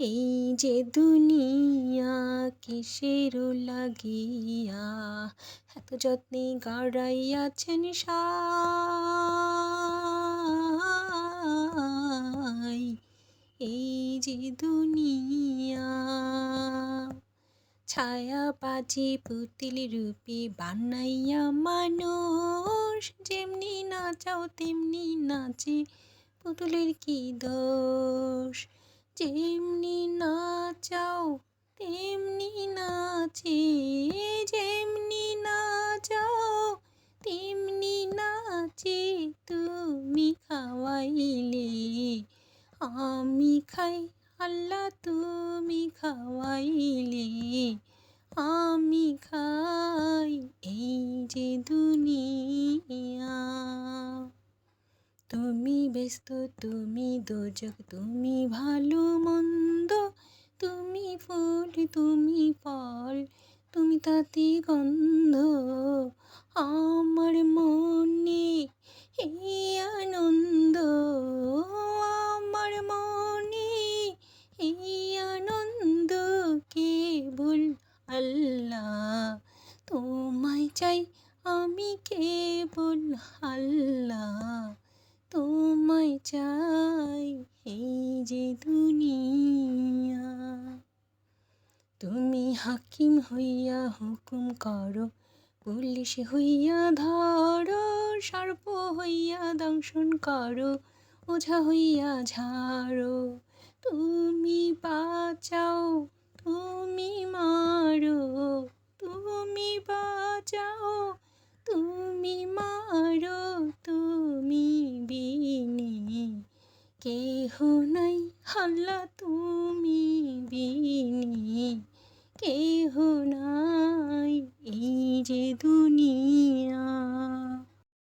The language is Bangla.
এই যে দুনিয়া কিসের লাগিয়া, এত যত্নে গাড়াইয়াছেন সাই। এই যে দুনিয়া ছায়া বাজি পুতিল রূপে বানাইয়া মানুষ, যেমনি নাচাও তেমনি নাচে পুতুলের কি দোষ? যেমনি নাচাও, তেমনি নাচে, যেমনি নাচাও, তেমনি নাচে তুমি খাওয়াইলে। আমি খাই, আল্লাহ তুমি খাওয়াইলে। আমি খাই এই যে দুনিয়া। তুমি ব্যস্ত, তুমি দোজক তুমি ভালো মন্দ, তুমি ফুল, তুমি ফল, তুমি তাতে গন্ধ। আমার মনে এই আনন্দ, আমার মনে এই আনন্দ কেবল আল্লাহ। তোমায় চাই আমি কেবল আল্লাহ। তোমায় চাই, এই যে দুনিয়া। তুমি হাকিম হইয়া হুকুম করো, পুলিশ হইয়া ধরো, সর্প হইয়া দংশন করো, ওঝা হইয়া ঝাড়ো। তুমি বাঁচাও, তুমি মারো, তুমি বাঁচাও কেহ নাই হাল্লা তুমি।